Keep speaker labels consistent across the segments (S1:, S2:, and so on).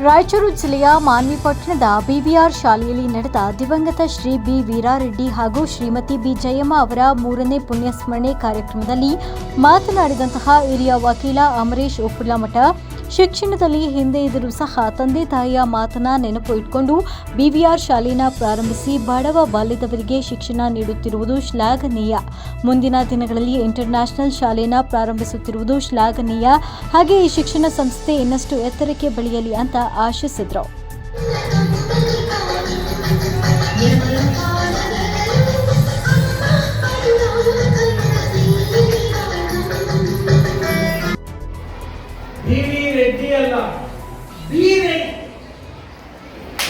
S1: ರಾಯಚೂರು ಜಿಲ್ಲೆಯ ಮಾನ್ವಿ ಪಟ್ಟಣದ ಬಿಬಿಆರ್ ಶಾಲೆಯಲ್ಲಿ ನಡೆದ ದಿವಂಗತ ಶ್ರೀ ಬಿ ವೀರಾರೆಡ್ಡಿ ಹಾಗೂ ಶ್ರೀಮತಿ ಬಿ ಜಯಮ್ಮ ಅವರ ಮೂರನೇ ಪುಣ್ಯಸ್ಮರಣೆ ಕಾರ್ಯಕ್ರಮದಲ್ಲಿ ಮಾತನಾಡಿದಂತಹ ಹಿರಿಯ ವಕೀಲ ಅಮರೇಶ್ ಉಪ್ಪುಲಮಠ ಶಿಕ್ಷಣದಲ್ಲಿ ಹಿಂದೆ ಇದ್ದರೂ ಸಹ ತಂದೆ ತಾಯಿಯ ಮಾತನ್ನ ನೆನಪು ಇಟ್ಕೊಂಡು ಬಿವಿಆರ್ ಶಾಲೆನ ಪ್ರಾರಂಭಿಸಿ ಬಡವ ಬಾಲ್ಯದವರಿಗೆ ಶಿಕ್ಷಣ ನೀಡುತ್ತಿರುವುದು ಶ್ಲಾಘನೀಯ. ಮುಂದಿನ ದಿನಗಳಲ್ಲಿ ಇಂಟರ್ನ್ಯಾಷನಲ್ ಶಾಲೆನ ಪ್ರಾರಂಭಿಸುತ್ತಿರುವುದು ಶ್ಲಾಘನೀಯ. ಹಾಗೆ ಈ ಶಿಕ್ಷಣ ಸಂಸ್ಥೆ ಇನ್ನಷ್ಟು ಎತ್ತರಕ್ಕೆ ಬೆಳೆಯಲಿ ಅಂತ ಆಶಿಸಿದ್ರು.
S2: ರೆಡ್ಡಿ ಅಲ್ಲ. ಬಿ ರೆಡ್ಡಿ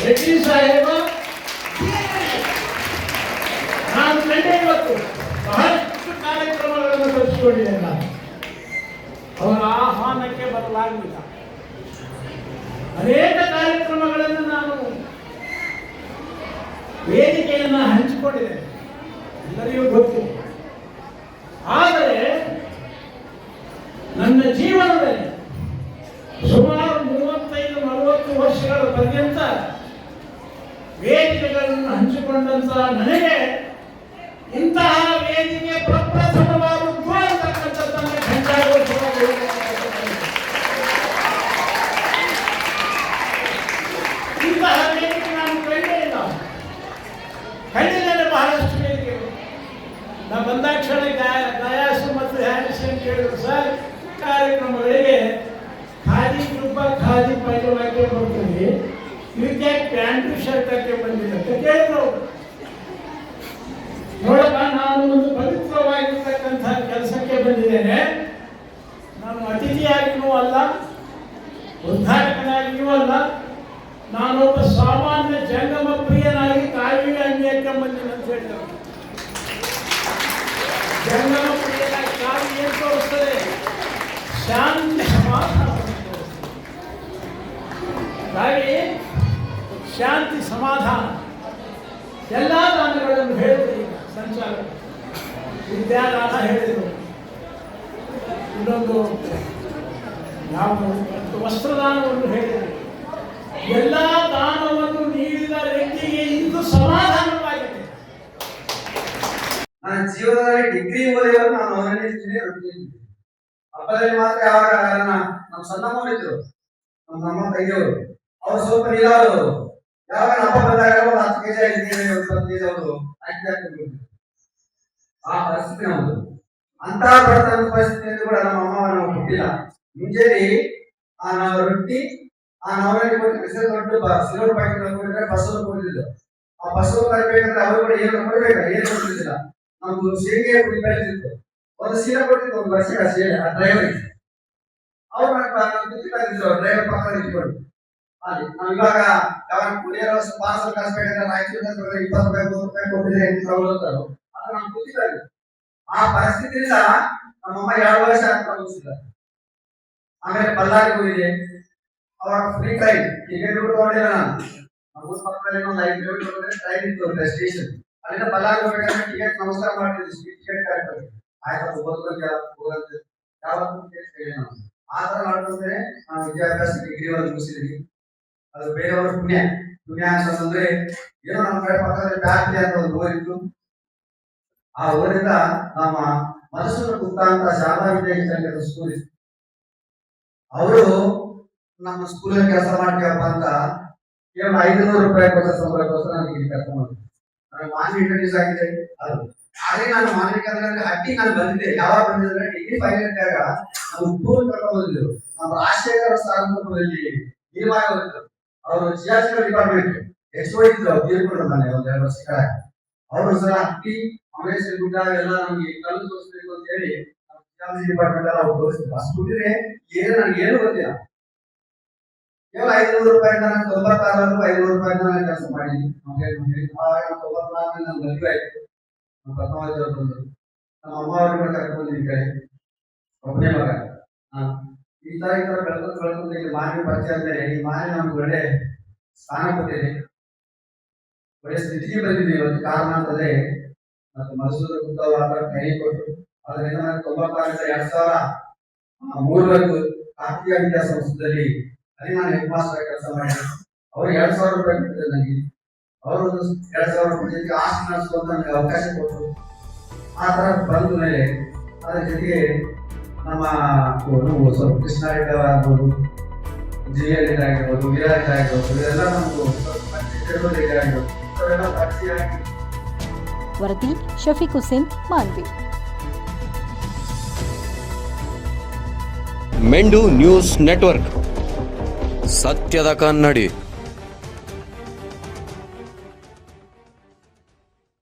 S2: ರೆಡ್ಡಿ ಸಾಹೇಬ. ನಾನು ಕಂಡೆ ಇವತ್ತು ಬಹಳಷ್ಟು ಕಾರ್ಯಕ್ರಮಗಳನ್ನು ತರಿಸಿಕೊಂಡಿದ್ದೇನೆ ನಾನು ಅವರ ಆಹ್ವಾನಕ್ಕೆ ಬದಲಾಗಲಿಲ್ಲ ಅನೇಕ ಕಾರ್ಯಕ್ರಮಗಳನ್ನು ನಾನು ವೇದಿಕೆಯನ್ನು ಹಂಚಿಕೊಂಡಿದ್ದೇನೆ. ಎಲ್ಲರಿಗೂ ಗೊತ್ತು. ಆದರೆ ಪರ್ಯಂತ ವೇದಿಕೆಗಳನ್ನು ಹಂಚಿಕೊಂಡಂತ ನನಗೆ ಇಂತಹ ವೇದಿಕೆ ಪ್ರಪ್ರಥಮವಾದದ್ದು ಇಂತಹ ವೇದಿಕೆ ನಾನು ಇಲ್ಲ. ಬಂದಾಕ್ಷಣ ಗಾಯ ಮತ್ತು ಹ್ಯಾರಿಸ್ ಅಂತ ಹೇಳಿದ್ರು ಸರ್, ಕಾರ್ಯಕ್ರಮಗಳಿಗೆ ಖಾದಿ ರೂಪ ಖಾದಿ ಪೈಲವಾಗಿ ಇದಕ್ಕೆ ಪ್ಯಾಂಟು ಶರ್ಟ್ ಹಾಕಿ ಬಂದಿದೆ ಕೇಳಿದ್ರು ನೋಡಪ್ಪ, ನಾನು ಒಂದು ಪವಿತ್ರವಾಗಿರ್ತಕ್ಕಂಥ ಕೆಲಸಕ್ಕೆ ಬಂದಿದ್ದೇನೆ. ನಾನು ಅತಿಥಿಯಾಗಿಯೂ ಅಲ್ಲ, ಉದ್ಘಾಟಕನಾಗಿಯೂ ಅಲ್ಲ. ನಾನೊಬ್ಬ ಸಾಮಾನ್ಯ ಜಂಗಮ ಪ್ರಿಯನಾಗಿ ಕಾವಿ ಅಂಗಿಯಕ್ಕೆ ಬಂದಿದ್ದೇನೆ ಅಂತ ಹೇಳ್ತಾರೆ. ಜಂಗಮ ಪ್ರಿಯನಾಗಿ ಏನು ತೋರಿಸ್ತದೆ? ಶಾಂತಿ ಸಮಾಧಾನ ತೋರಿಸ್ತದೆ. ಶಾಂತಿ ಸಮಾಧಾನ. ಎಲ್ಲ ದಾನಗಳನ್ನು ಹೇಳಿದ್ರು ಈಗ ಸಂಚಾರ. ವಿದ್ಯಾದಾನ ಹೇಳಿದರು. ಇನ್ನೊಂದು ಯಾವ ವಸ್ತ್ರದಾನವನ್ನು ಹೇಳಿದರು. ಎಲ್ಲ ದಾನವನ್ನು ನೀಡಿದ ವ್ಯಕ್ತಿಗೆ ಇಂದು ಸಮಾಧಾನವಾಗಿದೆ.
S3: ನನ್ನ ಜೀವನದಲ್ಲಿ ಡಿಗ್ರಿ ಓದಿಯವರು ನಾನು ರೊಟ್ಟಿದ್ದೀನಿ ಹಬ್ಬದಲ್ಲಿ ಮಾತ್ರ ಯಾವಾಗ ನಮ್ಮ ಸಣ್ಣ ಇದ್ರು ನಮ್ಮ ನಮ್ಮ ತಂಗಿಯವರು. ಅವ್ರು ಸ್ವಲ್ಪ ನೀರಾದವರು ಆ ಪರಿಸ್ಥಿತಿ ನಮ್ಮದು ಅಂತ ಬಡತನದ ಪರಿಸ್ಥಿತಿಯಲ್ಲಿ ಕೂಡ ನಮ್ಮ ಅಮ್ಮ ನಾವು ಹುಟ್ಟಿಲ್ಲ. ಮುಂಜಾನೆ ಆ ನಾವು ರೊಟ್ಟಿ, ಆ ನಾವಲ್ಲಿ ಕೊಟ್ಟು ಹೆಸರು ದೊಡ್ಡ ಸಿಲ್ವರ್ ಪ್ಯಾಕೆಟ್ ಕೊಟ್ಟಿದ್ರೆ ಕೊಟ್ಟಿದ್ದು. ಆ ಬಸವರು ತರಬೇಕಂದ್ರೆ ಅವರು ಕೂಡ ಏನು ಕೊಡ್ಬೇಕ? ಏನು ಕೊಡ್ತಿದ್ದಿಲ್ಲ. ನಮ್ದು ಶೇಂಗೆ ಬೆಳೆದಿತ್ತು. ಒಂದು ಸೀರೆ ಕೊಟ್ಟಿದ್ದು, ಒಂದು ವರ್ಷ ಸೀರೆ ಆ ಡ್ರೈವರ್ ಅವ್ರು ಡ್ರೈವರ್ ಪಕ್ಕ ಇಟ್ಕೊಂಡು. ಇವಾಗ ಯಾವಾಗ ಕುಡಿಯೋ ಪಾರ್ಸಲ್ ಕಳಿಸ್ಬೇಕಂದ್ರೆ ರಾಯಚೂರು ಇಪ್ಪತ್ತು ರೂಪಾಯಿ ಮೂವತ್ತು ರೂಪಾಯಿ ಕೊಟ್ಟಿದ್ರೆ ಎಂಟು ಸಾವಿರ ಅಂತಾರು ಅದು ನಮ್ಗೆ ಗೊತ್ತಿಲ್ಲ ಇದು. ಆ ಪರಿಸ್ಥಿತಿಯಿಂದ ನಮ್ಮಮ್ಮ ಎರಡು ವರ್ಷ ಅನುಭವಿಸಿದ್ದಾರೆ ಆಮೇಲೆ ಬಳ್ಳಾರಿ ಹೋಗಿದೆ ಅವಾಗ ಫ್ರೀ ಟ್ರೈನ್ ಟಿಕೆಟ್ ಬಿಟ್ಕೊಂಡಿಲ್ಲ ನಾನು ನಮ್ಮ ಊರ್ ಪಕ್ಕದಲ್ಲಿ ಒಂದು ಐದು ಕಿಲೋಮೀಟರ್ ಟ್ರೈನ್ ಇತ್ತು ಸ್ಟೇಷನ್ ಅಲ್ಲಿಂದ ಬಳ್ಳಾರಿ ಹೋಗ್ಬೇಕಾದ್ರೆ ಟಿಕೆಟ್ ನಮಸ್ಕಾರ ಮಾಡ್ತಿದ್ವಿ ಟಿಕೆಟ್ ಕಾರ್ಯಕ್ರಮ ಆಯ್ತು ಹೋಗ್ಬೇಕು ಹೋಗಂತ ಯಾವತ್ತೂ ticket ಕೇಳಿಲ್ಲ ನಾವು ಆ ತರ ಮಾಡ್ಕೊಂಡ್ರೆ ನಾವು ವಿದ್ಯಾಭ್ಯಾಸ ಡಿಗ್ರಿ ಒಂದು ಮುಗಿಸಿದ್ವಿ ಅದು ಬೇರೆಯವ್ರ ಪುಣ್ಯ. ಪುಣ್ಯ ಅಂತಂದ್ರೆ ಏನೋ ನಮ್ಮ ಕಡೆ ಪಕ್ಕದಲ್ಲಿ ಬ್ಯಾಟ್ರಿ ಅಂತ ಒಂದು ಊರಿತ್ತು ಆ ಊರಿಂದ ನಮ್ಮ ಮನಸ್ಸನ್ನು ಅಂತ ಶಾಲಾ ವಿದ್ಯಾರ್ಥಿ ಸ್ಕೂಲ್ ಇತ್ತು. ಅವರು ನಮ್ಮ ಸ್ಕೂಲಲ್ಲಿ ಕೆಲಸ ಮಾಡ್ತೀವಪ್ಪ ಅಂತ ಕೇವಲ ಐದುನೂರು ರೂಪಾಯಿ ಕೊಟ್ಟ ಸಂಬಳಕ್ಕೋಸ್ಕರ ನನಗೆ ಇಲ್ಲಿ ಕೆಲಸ ಮಾಡಿದ್ರು ಮಾನ್ಯ ಇಂಟ್ರೊಡ್ಯೂಸ್ ಆಗಿದೆ. ಅದು ಆದ್ರೆ ನಾನು ಮಾನ್ಯಕ್ಕೆ ಅಂದ್ರೆ ಅಡ್ಡಿ ನಾನು ಬಂದಿದ್ದೆ. ಯಾವಾಗ ಬಂದಿದ್ರೆ ಡಿಗ್ರಿ ಫೈನಲ್ ಇದ್ದಾಗ ನಾವು ಟೂರ್ ಕರ್ಕೊಂಡು ಬಂದಿದ್ರು ನಮ್ಮ ರಾಜಶೇಖರ ಸಾರ್ವಜನಿಕರಲ್ಲಿ ನಿರ್ಮಾಣ ಹೋಗಿದ್ರು ಅವರು ಸಿಯಾಚಿನ ಡಿಪಾರ್ಟ್ಮೆಂಟ್ ಎಷ್ಟು ಹೋಗಿದ್ರು ಅವ್ರು? ತೀರ್ಕೊಂಡು ಮನೆ, ಒಂದ್ ಎರಡು ವರ್ಷ ಕೆಳಗೆ ಅವರು ಸಹ ಹಟ್ಟಿ ಅಮರೇಶ್ ಗುಡ್ಡ ಎಲ್ಲ ನಮ್ಗೆ ಕಲ್ಲು ತೋರಿಸ್ಬೇಕು ಅಂತ ಹೇಳಿ ಸಿಯಾಲಜಿ ಡಿಪಾರ್ಟ್ಮೆಂಟ್ ಎಲ್ಲ ಅವ್ರು ತೋರಿಸಿದ್ರು. ಅಷ್ಟು ಬಿಟ್ಟರೆ ಏನು, ನನಗೆ ಏನು ಗೊತ್ತಿಲ್ಲ. ಕೇವಲ ಐದುನೂರು ರೂಪಾಯಿ ನಾನು ತೊಂಬತ್ತಾರು ಐನೂರು ರೂಪಾಯಿ ನಾನು ಕೆಲಸ ಮಾಡಿದ್ದೀನಿ ತೊಂಬತ್ನಾಲ್ಕು ನನ್ನ ಮದುವೆ ಆಯ್ತು ನಮ್ಮ ಅವರು ಬಂದರು. ನಮ್ಮ ಅಮ್ಮ ಅವ್ರಿಗೆ ಕರ್ಕೊಂಡು ಕಡೆ. ಒಬ್ಬನೇ ಮಗ. ನಾನು ಈ ತರ ಈ ತರ ಇಲ್ಲಿ ಮಾವಿನ ಪರಿಚಯ ಆದ್ಮೇಲೆ ಈ ಮಾವಿನ ನಮ್ಗೆ ಒಳ್ಳೆ ಸ್ಥಾನ ಕೊಟ್ಟಿದೆ. ಒಳ್ಳೆ ಸ್ಥಿತಿಗೆ ಬಂದಿದೆ ಒಂದು ಕಾರಣ ಅಂತಂದ್ರೆ ಮತ್ತು ಮಸೂದ ಗುಪ್ತವ ಕೈ ಕೊಟ್ಟು ಅದರಿಂದ ನಾನು ತೊಂಬತ್ತಾರರಿಂದ ಎರಡ್ ಸಾವಿರ ಮೂರರಂದು ಆರ್ಥಿಕ ವಿದ್ಯಾಸಂಸ್ಥೆಯಲ್ಲಿ ಅಲ್ಲಿ ನಾನು ಹೆಡ್ ಮಾಸ್ಟರ್ ಕೆಲಸ ಮಾಡಿದೆ. ಅವರು ಎರಡ್ ಸಾವಿರ ರೂಪಾಯಿ ಕೊಟ್ಟಿದ್ದೆ ನನಗೆ. ಅವರು ಎರಡ್ ಸಾವಿರ ರೂಪಾಯಿ ಆಸ್ತಿ ನಡೆಸುವಂತ ನನಗೆ ಅವಕಾಶ ಕೊಟ್ಟರು. ಆ ಥರ ಬಂದ ಮೇಲೆ, ಅದರ ಜೊತೆಗೆ ನಮ್ಮ ಸ್ವಲ್ಪ ಕೃಷ್ಣಾಗಿದ್ದಾಗಿರ್ಬೋದು ಜಿ ಆಗಿರ್ಬೋದು ಆಗಿರ್ಬೋದು ಇದೆಲ್ಲ ನಮಗೂ
S1: ವರದಿ ಶಫೀಕ್ ಹುಸೇನ್ ಮಾನ್ವಿ.
S4: ಮೆಂಡು ನ್ಯೂಸ್ ನೆಟ್ವರ್ಕ್. ಸತ್ಯದ ಕನ್ನಡಿ.